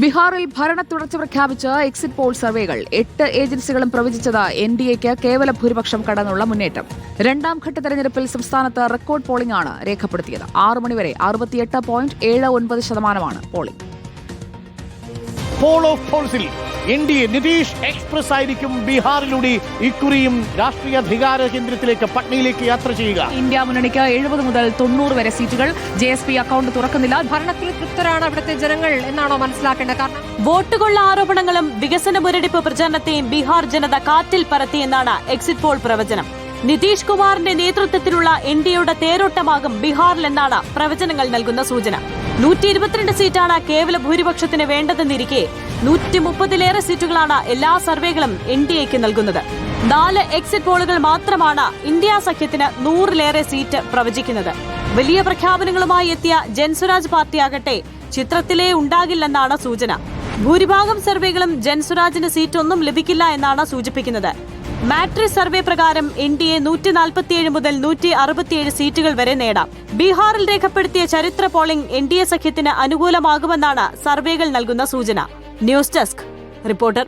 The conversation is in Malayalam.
ബീഹാറിൽ ഭരണ തുടർച്ച പ്രഖ്യാപിച്ച് എക്സിറ്റ് പോൾ സർവേകൾ എട്ട് ഏജൻസികളും പ്രവചിച്ചത് എൻ ഡി എക്ക് കേവല ഭൂരിപക്ഷം കടന്നുള്ള മുന്നേറ്റം. രണ്ടാം ഘട്ട തെരഞ്ഞെടുപ്പിൽ സംസ്ഥാനത്ത് റെക്കോർഡ് പോളിംഗ് ആണ് രേഖപ്പെടുത്തിയത്. ആറ് മണിവരെ അറുപത്തിയെട്ട് പോയിന്റ് ഏഴ് ഒൻപത് ശതമാനമാണ് polling N D A Nitish express ആയിരിക്കും ബീഹാറിലൂടെ ഇക്കുറിയും രാഷ്ട്രീയ അധികാര കേന്ദ്രത്തിലേക്ക് പട്നയിലേക്ക് യാത്ര ചെയ്യുക. ഇന്ത്യ മുന്നണിക്ക് എഴുപത് മുതൽ തൊണ്ണൂറ് വരെ സീറ്റുകൾ. ജെ എസ് പി അക്കൗണ്ട് തുറക്കുന്നില്ല. ഭരണത്തിൽ തൃപ്തരാണ് അവിടുത്തെ ജനങ്ങൾ എന്നാണോ മനസ്സിലാക്കേണ്ടത് കാരണം? വോട്ടുകൊള്ള ആരോപണങ്ങളും വികസന മുരടിപ്പ് പ്രചാരണത്തെയും ബീഹാർ ജനത കാറ്റിൽ പറത്തിയെന്നാണ് എക്സിറ്റ് പോൾ പ്രവചനം. നിതീഷ് കുമാറിന്റെ നേതൃത്വത്തിലുള്ള എൻ ഡിയുടെ തേരോട്ടമാകും ബീഹാറിലെന്നാണ് പ്രവചനങ്ങൾ നൽകുന്ന സൂചന. നൂറ്റി ഇരുപത്തിരണ്ട് സീറ്റാണ് കേവല ഭൂരിപക്ഷത്തിന് വേണ്ടതെന്നിരിക്കെ നൂറ്റി മുപ്പതിലേറെ സീറ്റുകളാണ് എല്ലാ സർവേകളും എൻ ഡി എക്ക് നൽകുന്നത്. നാല് എക്സിറ്റ് പോളുകൾ മാത്രമാണ് ഇന്ത്യ സഖ്യത്തിന് നൂറിലേറെ സീറ്റ് പ്രവചിക്കുന്നത്. വലിയ പ്രഖ്യാപനങ്ങളുമായി എത്തിയ ജൻസുരാജ് പാർട്ടിയാകട്ടെ ചിത്രത്തിലേ ഉണ്ടാകില്ലെന്നാണ് സൂചന. ഭൂരിഭാഗം സർവേകളും ജൻസുരാജിന് സീറ്റൊന്നും ലഭിക്കില്ല എന്നാണ് സൂചിപ്പിക്കുന്നത്. മാട്രിക്സ് സർവേ പ്രകാരം എൻ ഡി എ നൂറ്റി നാൽപ്പത്തിയേഴ് മുതൽ നൂറ്റി അറുപത്തിയേഴ് സീറ്റുകൾ വരെ നേടാം. ബീഹാറിൽ രേഖപ്പെടുത്തിയ ചരിത്ര പോളിംഗ് എൻ ഡി എ സഖ്യത്തിന് അനുകൂലമാകുമെന്നാണ് സർവേകൾ നൽകുന്ന സൂചന. News desk. റിപ്പോർട്ടർ